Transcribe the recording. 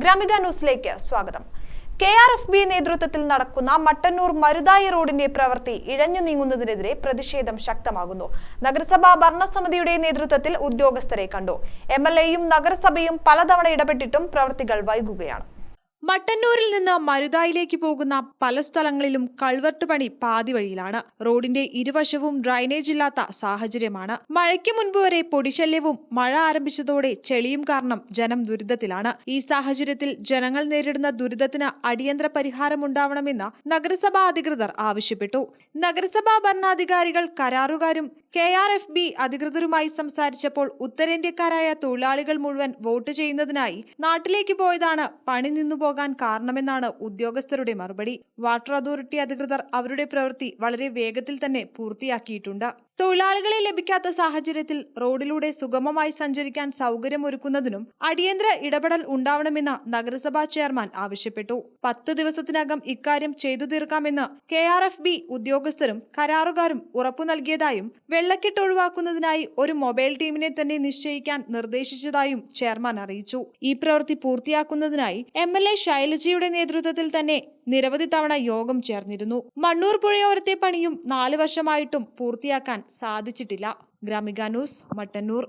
ഗ്രാമിക ന്യൂസിലേക്ക് സ്വാഗതം. K R F B നേതൃത്വത്തിൽ നടക്കുന്ന മട്ടന്നൂർ മരുതായി റോഡിന്റെ പ്രവൃത്തി ഇഴഞ്ഞു നീങ്ങുന്നതിനെതിരെ പ്രതിഷേധം ശക്തമാകുന്നു. നഗരസഭാ ഭരണസമിതിയുടെ നേതൃത്വത്തിൽ ഉദ്യോഗസ്ഥരെ കണ്ടു. എം എൽ എയും നഗരസഭയും പലതവണ ഇടപെട്ടിട്ടും പ്രവൃത്തികൾ വൈകുകയാണ്. മട്ടന്നൂരിൽ നിന്ന് മരുതായിലേക്ക് പോകുന്ന പല സ്ഥലങ്ങളിലും കൾവർട്ട് പണി പാതി വഴിയിലാണ്. റോഡിന്റെ ഇരുവശവും ഡ്രൈനേജ് ഇല്ലാത്ത സാഹചര്യമാണ്. മഴയ്ക്ക് മുൻപ് വരെ പൊടിശല്യവും മഴ ആരംഭിച്ചതോടെ ചെളിയും കാരണം ജനം ദുരിതത്തിലാണ്. ഈ സാഹചര്യത്തിൽ ജനങ്ങൾ നേരിടുന്ന ദുരിതത്തിന് അടിയന്തര പരിഹാരമുണ്ടാവണമെന്ന് നഗരസഭാ അധികൃതർ ആവശ്യപ്പെട്ടു. നഗരസഭാ ഭരണാധികാരികൾ കരാറുകാരും കെ ആർ എഫ് ബി അധികൃതരുമായി സംസാരിച്ചപ്പോൾ ഉത്തരേന്ത്യക്കാരായ തൊഴിലാളികൾ മുഴുവൻ വോട്ട് ചെയ്യുന്നതിനായി നാട്ടിലേക്ക് പോയതാണ് പണി നിന്നു പോകാൻ കാരണമെന്നാണ് ഉദ്യോഗസ്ഥരുടെ മറുപടി. വാട്ടർ അതോറിറ്റി അധികൃതർ അവരുടെ പ്രവൃത്തി വളരെ വേഗത്തിൽ തന്നെ പൂർത്തിയാക്കിയിട്ടുണ്ട്. തൊഴിലാളികളെ ലഭിക്കാത്ത സാഹചര്യത്തിൽ റോഡിലൂടെ സുഗമമായി സഞ്ചരിക്കാൻ സൗകര്യമൊരുക്കുന്നതിനും അടിയന്തര ഇടപെടൽ ഉണ്ടാവണമെന്ന് നഗരസഭാ ചെയർമാൻ ആവശ്യപ്പെട്ടു. പത്ത് ദിവസത്തിനകം ഇക്കാര്യം ചെയ്തു തീർക്കാമെന്ന് കെ ആർ എഫ് ബി ഉദ്യോഗസ്ഥരും കരാറുകാരും ഉറപ്പു നൽകിയതായും വെള്ളക്കെട്ട് ഒഴിവാക്കുന്നതിനായി ഒരു മൊബൈൽ ടീമിനെ തന്നെ നിശ്ചയിക്കാൻ നിർദ്ദേശിച്ചതായും ചെയർമാൻ അറിയിച്ചു. ഈ പ്രവൃത്തി പൂർത്തിയാക്കുന്നതിനായി എം എൽ എ ശൈലജയുടെ നേതൃത്വത്തിൽ തന്നെ നിരവധി തവണ യോഗം ചേർന്നിരുന്നു. മണ്ണൂർ പുഴയോരത്തെ പണിയും നാല് വർഷമായിട്ടും പൂർത്തിയാക്കാൻ സാധിച്ചിട്ടില്ല. ഗ്രാമിക ന്യൂസ് മട്ടന്നൂർ.